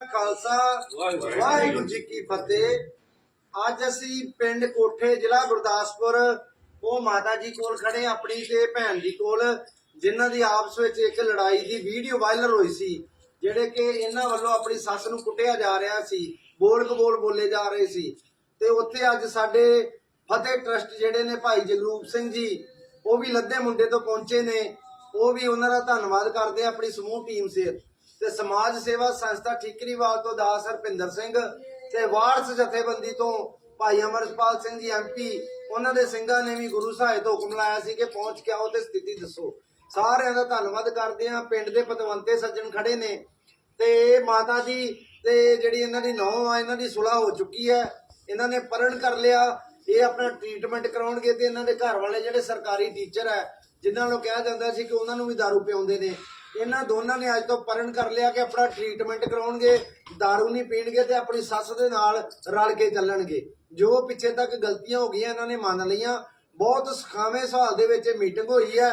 ਖਾਲਸਾ ਵਾਹਿਗੁਰੂ ਜੀ ਕੀ ਫਤਿਹ। ਅੱਜ ਅਸੀਂ ਪਿੰਡ ਕੋਠੇ ਜ਼ਿਲ੍ਹਾ ਗੁਰਦਾਸਪੁਰ ਉਹ ਮਾਤਾ ਜੀ ਕੋਲ ਖੜੇ ਆਪਣੀ ਤੇ ਭੈਣ ਜੀ ਕੋਲ ਜਿਨ੍ਹਾਂ ਦੀ ਆਪਸ ਵਿੱਚ ਇੱਕ ਲੜਾਈ ਦੀ ਵੀਡੀਓ ਵਾਇਰਲ ਹੋਈ ਸੀ ਜਿਹੜੇ ਕਿ ਇਹਨਾਂ ਵੱਲੋਂ ਆਪਣੀ ਸੱਸ ਨੂੰ ਕੁੱਟਿਆ ਜਾ ਰਿਹਾ ਸੀ ਬੋਲ ਕਬੋਲ ਬੋਲੇ ਜਾ ਰਹੇ ਸੀ। ਤੇ ਉੱਥੇ ਅੱਜ ਸਾਡੇ ਫਤਿਹ ਟਰਸਟ ਜਿਹੜੇ ਨੇ ਭਾਈ ਜਗਰੂਪ ਸਿੰਘ ਜੀ ਉਹ ਵੀ ਲੱਦੇ ਮੁੰਡੇ ਤੋਂ ਪਹੁੰਚੇ ਨੇ। ਉਹ ਵੀ ਉਹਨਾਂ ਦਾ ਧੰਨਵਾਦ ਕਰਦੇ ਆ ਆਪਣੀ ਸਮੂਹ ਟੀਮ ਸੇ ਤੇ ਸਮਾਜ ਸੇਵਾ ਸੰਸਥਾ ਠੀਕਰੀਵਾਲ ਤੋਂ ਦਾਸ ਹਰਪਿੰਦਰ ਸਿੰਘ ਤੇ ਵਾਰਸ ਜਥੇਬੰਦੀ ਤੋਂ ਭਾਈ ਅਮਰਪਾਲ ਸਿੰਘ ਜੀ ਐਮਪੀ ਉਹਨਾਂ ਦੇ ਸਿੰਘਾਂ ਨੇ ਵੀ ਗੁਰੂ ਸਾਹਿਬ ਤੋਂ ਹੁਕਮ ਲਾਇਆ ਸੀ ਕਿ ਪਹੁੰਚ ਕੇ ਆਓ ਤੇ ਸਥਿਤੀ ਦੱਸੋ। ਸਾਰਿਆਂ ਦਾ ਧੰਨਵਾਦ ਕਰਦੇ ਆ ਪਿੰਡ ਦੇ ਪਤਵੰਤੇ ਸੱਜਣ ਖੜੇ ਨੇ ਤੇ ਮਾਤਾ ਜੀ ਤੇ ਜਿਹੜੀ ਇਹਨਾਂ ਦੀ ਨੌ ਆ, ਇਹਨਾਂ ਦੀ ਸੁਲਾਹ ਹੋ ਚੁੱਕੀ ਹੈ। ਇਹਨਾਂ ਨੇ ਪਰਣ ਕਰ ਲਿਆ। ਇਹ ਆਪਣਾ ਟ੍ਰੀਟਮੈਂਟ ਕਰਾਉਣਗੇ ਤੇ ਇਹਨਾਂ ਦੇ ਘਰ ਵਾਲੇ ਜਿਹੜੇ ਸਰਕਾਰੀ ਟੀਚਰ ਹੈ, ਜਿਨ੍ਹਾਂ ਨੂੰ ਕਿਹਾ ਜਾਂਦਾ ਸੀ ਕਿ ਉਹਨਾਂ ਨੂੰ ਵੀ ਦਾਰੂ ਪਿਆਉਂਦੇ ਨੇ। ਇਹਨਾਂ ਦੋਨਾਂ ਨੇ ਅੱਜ ਤੋਂ ਪਰਨ ਕਰ ਲਿਆ ਕਿ ਆਪਣਾ ਟ੍ਰੀਟਮੈਂਟ ਕਰਾਉਣਗੇ, दारू ਨਹੀਂ ਪੀਣਗੇ ਤੇ ਆਪਣੀ ਸੱਸ ਦੇ ਨਾਲ ਰਲ ਕੇ ਚੱਲਣਗੇ। ਜੋ ਪਿੱਛੇ ਤੱਕ ਗਲਤੀਆਂ ਹੋ ਗਈਆਂ ਇਹਨਾਂ ਨੇ ਮੰਨ ਲਈਆਂ। ਬਹੁਤ ਸਖਾਵੇਂ ਸਹਾਲ ਦੇ ਵਿੱਚ ਮੀਟਿੰਗ ਹੋਈ ਹੈ।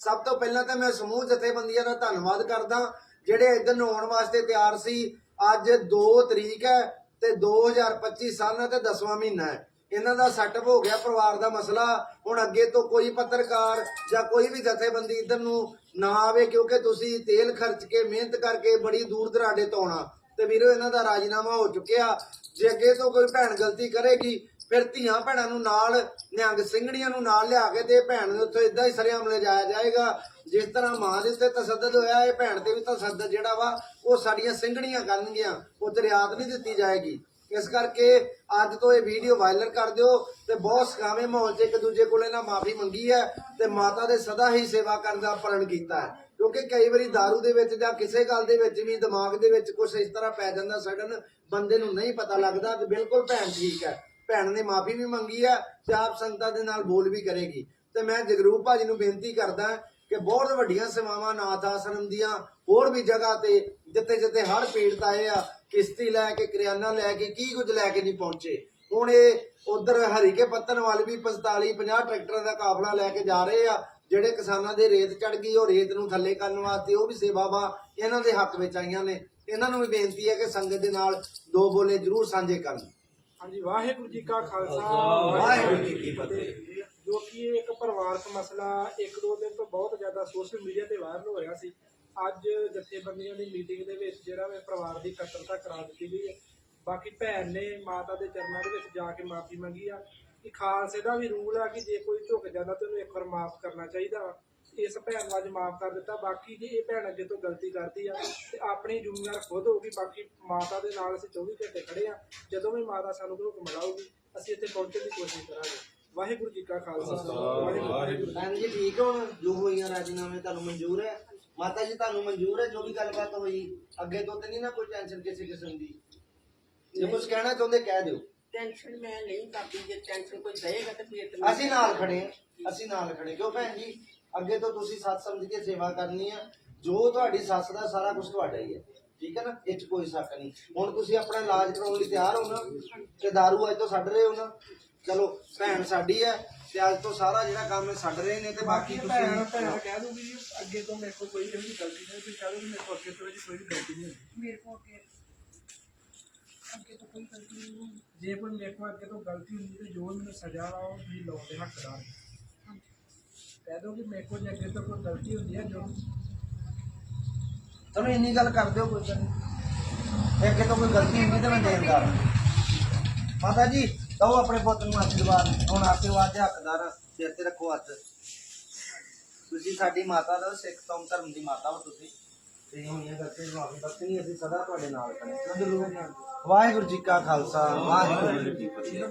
ਸਭ ਤੋਂ ਪਹਿਲਾਂ ਤਾਂ ਮੈਂ ਸਮੂਹ ਜਥੇਬੰਦੀਆਂ ਦਾ ਧੰਨਵਾਦ ਕਰਦਾ, ਜਿਹੜੇ ਇੱਧਰ ਨੂੰ ਆਉਣ ਵਾਸਤੇ ਤਿਆਰ ਸੀ। ਅੱਜ 2 ਤਰੀਕ ਹੈ ਤੇ 2025 ਸਾਲ ਤੇ 10ਵਾਂ ਮਹੀਨਾ ਹੈ। ਇਹਨਾਂ ਦਾ ਸੈਟਅਪ ਹੋ ਗਿਆ, ਪਰਿਵਾਰ ਦਾ ਮਸਲਾ। ਹੁਣ ਅੱਗੇ ਤੋਂ ਕੋਈ ਪੱਤਰਕਾਰ ਜਾਂ ਕੋਈ ਵੀ ਜਥੇਬੰਦੀ ਇੱਧਰ ਨੂੰ ਨਾ ਆਵੇ, ਕਿਉਂਕਿ ਤੁਸੀਂ ਤੇਲ ਖਰਚ ਕੇ ਮਿਹਨਤ ਕਰਕੇ ਬੜੀ ਦੂਰ ਦਰਾਡੇ ਤੋਂ ਆਉਣਾ। ਤੇ ਵੀਰੋ, ਇਹਨਾਂ ਦਾ ਰਾਜੀਨਾਮਾ ਹੋ ਚੁੱਕਿਆ। ਜੇ ਅੱਗੇ ਤੋਂ ਕੋਈ ਭੈਣ ਗਲਤੀ ਕਰੇਗੀ, ਫਿਰ ਧੀਆਂ ਭੈਣਾਂ ਨੂੰ ਨਾਲ, ਨਿਹੰਗ ਸਿੰਘੜੀਆਂ ਨੂੰ ਨਾਲ ਲਿਆ ਕੇ ਤੇ ਭੈਣ ਨੂੰ ਉੱਥੋਂ ਇਦਾਂ ਹੀ ਸਰਿਆਮ ਲੈ ਜਾਇਆ ਜਾਏਗਾ। ਜਿਸ ਤਰ੍ਹਾਂ ਮਾਂ ਦੇ ਉੱਤੇ ਤਸੱਦਦ ਹੋਇਆ, ਇਹ ਭੈਣ ਤੇ ਵੀ ਤਸੱਦਦ ਜਿਹੜਾ ਵਾ, ਉਹ ਸਾਡੀਆਂ ਸਿੰਘੜੀਆਂ ਕਰਨਗੀਆਂ, ਉਹ ਤੇ ਰਿਆਤ ਨਹੀਂ ਦਿੱਤੀ ਜਾਏਗੀ। ਇਸ ਕਰਕੇ ਅੱਜ ਤੋਂ ਇਹ ਵੀਡੀਓ ਵਾਇਰਲ ਕਰ ਦਿਓ ਤੇ ਬਹੁਤ ਸਕਾਵੇਂ ਮਾਹੌਲ 'ਚ ਇੱਕ ਦੂਜੇ ਕੋਲ ਇਹਨਾਂ ਮਾਫੀ ਮੰਗੀ ਹੈ ਤੇ ਮਾਤਾ ਦੇ ਸਦਾ ਹੀ ਸੇਵਾ ਕਰਨ ਦਾ ਪ੍ਰਣ ਕੀਤਾ ਹੈ। ਕਿਉਂਕਿ ਕਈ ਵਾਰੀ दारू ਦੇ ਵਿੱਚ ਜਾਂ ਕਿਸੇ ਗੱਲ ਦੇ ਵਿੱਚ ਵੀ, ਦਿਮਾਗ ਦੇ ਵਿੱਚ ਕੁਝ ਇਸ ਤਰ੍ਹਾਂ ਪੈ ਜਾਂਦਾ ਸਡਨ ਬੰਦੇ ਨੂੰ ਨਹੀਂ ਪਤਾ ਲੱਗਦਾ ਤੇ ਬਿਲਕੁਲ ਭੈਣ ਠੀਕ ਹੈ। ਭੈਣ ਨੇ ਮਾਫੀ ਵੀ ਮੰਗੀ ਹੈ ਤੇ ਆਪ ਸੰਗਤਾਂ ਦੇ ਨਾਲ ਬੋਲ ਵੀ ਕਰੇਗੀ। ਤੇ ਮੈਂ ਜਗਰੂਪ ਭਾਜੀ ਨੂੰ ਬੇਨਤੀ ਕਰਦਾ ਕਿ ਬਹੁਤ ਵੱਡੀਆਂ ਸੇਵਾਵਾਂ ਨਾਥ ਆਸ਼ਰਮ ਦੀਆਂ ਹੋਰ ਵੀ ਜਗ੍ਹਾ ਤੇ ਜਿੱਥੇ ਜਿੱਥੇ ਹੜ ਪੀੜਤ ਆਏ ਆ ਕਿਸ਼ਤੀ ਲੈ ਕੇ ਕਰਿਆਨਾ ਲੈ ਕੇ ਕੀ ਕੁਝ ਲੈ ਕੇ ਨਹੀਂ ਪਹੁੰਚੇ। ਹੁਣ ਇਹ ਉਧਰ ਹਰੀਕੇ ਪੱਤਨ ਵੱਲ ਵੀ 45 50 ਟਰੈਕਟਰਾਂ ਦਾ ਕਾਫਲਾ ਲੈ ਕੇ ਜਾ ਰਹੇ ਆ ਜਿਹੜੇ ਕਿਸਾਨਾਂ ਦੇ ਰੇਤ ਚੜ ਗਈ ਉਹ ਰੇਤ ਨੂੰ ਥੱਲੇ ਕਰਨ ਵਾਸਤੇ ਉਹ ਵੀ ਸੇਵਾਵਾਂ ਇਹਨਾਂ ਦੇ ਹੱਕ ਵਿੱਚ ਆਈਆਂ ਨੇ। ਇਹਨਾਂ ਨੂੰ ਵੀ ਬੇਨਤੀ ਹੈ ਕਿ ਸੰਗਤ ਦੇ ਨਾਲ ਦੋ ਬੋਲੇ ਜ਼ਰੂਰ ਸਾਂਝੇ ਕਰਨ। ਹਾਂਜੀ ਵਾਹਿਗੁਰੂ ਜੀ ਕਾ ਖਾਲਸਾ ਵਾਹਿਗੁਰੂ ਜੀ ਕੀ ਫਤਿਹ। ਜੋ ਕਿ ਇਹ ਇੱਕ ਪਰਿਵਾਰਕ ਮਸਲਾ, ਇੱਕ ਦੋ ਦਿਨ ਤੋਂ ਬਹੁਤ ਜ਼ਿਆਦਾ ਸੋਸ਼ਲ ਮੀਡੀਆ ਤੇ ਵਾਇਰਲ ਹੋ ਰਿਹਾ ਸੀ। ਅੱਜ ਜਥੇਬੰਦੀਆਂ ਦੀ ਮੀਟਿੰਗ ਦੇ ਵਿੱਚ ਜਿਹੜਾ ਵੇ ਪਰਿਵਾਰ ਦੀ ਇਕੱਤਰਤਾ ਕਰਾ ਦਿੱਤੀ ਗਈ ਹੈ। ਬਾਕੀ ਭੈਣ ਨੇ ਮਾਤਾ ਦੇ ਚਰਨਾਂ ਦੇ ਵਿੱਚ ਜਾ ਕੇ ਮਾਫੀ ਮੰਗੀ ਆ। ਕਿ ਖਾਲਸੇ ਦਾ ਵੀ ਰੂਲ ਆ ਕਿ ਜੇ ਕੋਈ ਝੁਕ ਜਾਂਦਾ ਤੇ ਉਹਨੂੰ ਇੱਕ ਵਾਰ ਮਾਫ ਕਰਨਾ ਚਾਹੀਦਾ। ਵਾ। ਇਸ ਭੈਣ ਨੂੰ ਅੱਜ ਮਾਫ ਕਰ ਦਿੱਤਾ। ਬਾਕੀ ਜੇ ਇਹ ਭੈਣ ਅੱਗੇ ਤੋਂ ਗਲਤੀ ਕਰਦੀ ਆ, ਤੇ ਆਪਣੀ ਜ਼ਿੰਮੇਵਾਰ ਖੁਦ ਹੋਊਗੀ। ਬਾਕੀ ਮਾਤਾ ਦੇ ਨਾਲ ਅਸੀਂ 24 ਘੰਟੇ ਖੜੇ ਆ। ਜਦੋਂ ਵੀ ਮਾਤਾ ਸਾਨੂੰ ਕੋਈ ਹੁਕਮ ਲਾਊਗੀ, ਅਸੀਂ ਇੱਥੇ ਪਹੁੰਚਣ ਦੀ ਕੋਸ਼ਿਸ਼ ਕਰਾਂਗੇ। ਵਾਹਿਗੁਰੂ ਜੀ ਕਾ ਖਾਲਸਾ ਵਾਹਿਗੁਰੂ ਜੀ ਕੀ ਫਤਿਹ। ਭੈਣ ਜੀ ਠੀਕ ਹੋ? ਜੋ ਹੋਈਆਂ ਰਾਜੀਨਾਮੇ ਤੁਹਾਨੂੰ ਮਨਜ਼ੂਰ ਹੈ? ਮਾਤਾ ਜੀ ਤੁਹਾਨੂੰ ਮਨਜ਼ੂਰ ਹੈ ਜੋ ਵੀ ਗੱਲਬਾਤ ਹੋਈ? ਅੱਗੇ ਤੋਂ ਤੇ ਨਹੀਂ ਨਾ ਕੋਈ ਟੈਨਸ਼ਨ ਕਿਸੇ ਕਿਸਮ ਦੀ? ਜੇ ਕੁਝ ਕਹਿਣਾ ਚਾਹੁੰਦੇ ਕਹਿ ਦਿਓ। ਟੈਨਸ਼ਨ ਮੈਂ ਨਹੀਂ ਕਰਦੀ ਜੇ ਟੈਨਸ਼ਨ ਕੋਈ ਦੇਗਾ ਤੇ ਫਿਰ ਤੇ ਅਸੀਂ ਨਾਲ ਖੜੇ ਹਾਂ ਅਸੀਂ ਨਾਲ ਖੜੇ ਕਿਉਂ ਭੈਣ ਜੀ? ਅੱਗੇ ਤੋਂ ਤੁਸੀਂ ਸੱਤ ਸਮਝ ਕੇ ਸੇਵਾ ਕਰਨੀ ਆ। ਜੋ ਤੁਹਾਡੀ ਸੱਸ ਦਾ ਸਾਰਾ ਕੁਝ ਤੁਹਾਡਾ ਹੀ ਹੈ। ਠੀਕ ਹੈ ਨਾ? ਇਹ 'ਚ ਕੋਈ ਸ਼ੱਕ ਨਹੀਂ। ਹੁਣ ਤੁਸੀਂ ਆਪਣਾ ਇਲਾਜ ਕਰਾਉਣ ਲਈ ਤਿਆਰ ਹੋ ਨਾ ਤੇ दारू ਅੱਜ ਤੋਂ ਛੱਡ ਰਹੇ ਹੋ ਨਾ ਚਲੋ ਭੈਣ ਸਾਡੀ ਹੈ ਤੇ ਅੱਜ ਤੋਂ ਸਾਰਾ ਜਿਹੜਾ ਕੰਮ ਹੈ ਛੱਡ ਰਹੇ ਨੇ ਤੇ ਬਾਕੀ ਬਾਕੀ ਭੈਣ ਭੈਣ ਤੁਸੀਂ ਕਹਿ ਦੂੰਗੀ ਜੀ ਅੱਗੇ ਤੋਂ ਮੇਰੇ ਕੋਲ ਕੋਈ ਇਹੋ ਜਿਹੀ ਗਲਤੀ ਨਹੀਂ ਤੁਸੀਂ ਕਹਿ ਦੋ ਮੇਰੇ ਕੋਲ ਅੱਗੇ ਤੋਂ ਇਹੋ ਜਿਹੀ ਕੋਈ ਗਲਤੀ ਨਹੀਂ ਮੇਰੇ ਕੋਲ ਅੱਗੇ ਅੱਗੇ ਤੋਂ ਕੋਈ ਗਲਤੀ ਨਹੀਂ ਹੋਈ। ਜੇ ਕੋਈ ਮੇਰੇ ਕੋਲ ਅੱਗੇ ਤੋਂ ਗਲਤੀ ਹੁੰਦੀ ਤੇ ਜੋ ਮੈਨੂੰ ਸਜ਼ਾ ਵਾ ਉਹ ਵੀ ਲਾਉਣ ਦੇ ਹੱਕਦਾਰ ਨੇ। ਕਹਿ ਦੋ ਕਿ ਮੇਰੇ ਕੋਲ ਜੇ ਅੱਗੇ ਤੋਂ ਕੋਈ ਗਲਤੀ ਹੁੰਦੀ ਹੈ ਜੋ ਚਲੋ ਇੰਨੀ ਗੱਲ ਕਰ ਦਿਓ ਕੋਈ ਗੱਲ ਨਹੀਂ ਅੱਗੇ ਤੋਂ ਕੋਈ ਗਲਤੀ ਹੁੰਦੀ ਤਾਂ ਮੈਂ ਦੇਣਦਾਰ ਹਾਂ। ਮਾਤਾ ਜੀ ਕਹੋ ਆਪਣੇ ਪੁੱਤ ਨੂੰ ਆਸ਼ੀਰਵਾਦ ਹੁਣ ਆਸ਼ੀਰਵਾਦ ਦੇ ਹੱਕਦਾਰ। ਸਿਰ ਤੇ ਰੱਖੋ ਹੱਥ। ਤੁਸੀਂ ਸਾਡੀ ਮਾਤਾ ਦਾ ਸਿੱਖ ਕੌਮ ਧਰਮ ਦੀ ਮਾਤਾ ਹੋ ਤੁਸੀਂ। ਤੇ ਹੋਈਆਂ ਗਲਤੀਆਂ ਨੂੰ ਮਾਫੀ ਬਖਸ਼ਣੀ ਅਸੀਂ ਸਦਾ ਤੁਹਾਡੇ ਨਾਲ ਖੜੇ ਵਾਹਿਗੁਰੂ ਜੀ ਕਾ ਖਾਲਸਾ ਵਾਹਿਗੁਰੂ ਜੀ ਕੀ ਫਤਿਹ।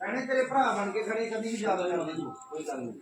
ਭੈਣੇ ਤੇਰੇ ਭਰਾ ਬਣ ਕੇ ਖੜੇ ਕਦੀ ਵੀ ਕਰਦੇ ਤੂੰ ਕੋਈ ਗੱਲ ਨਹੀਂ।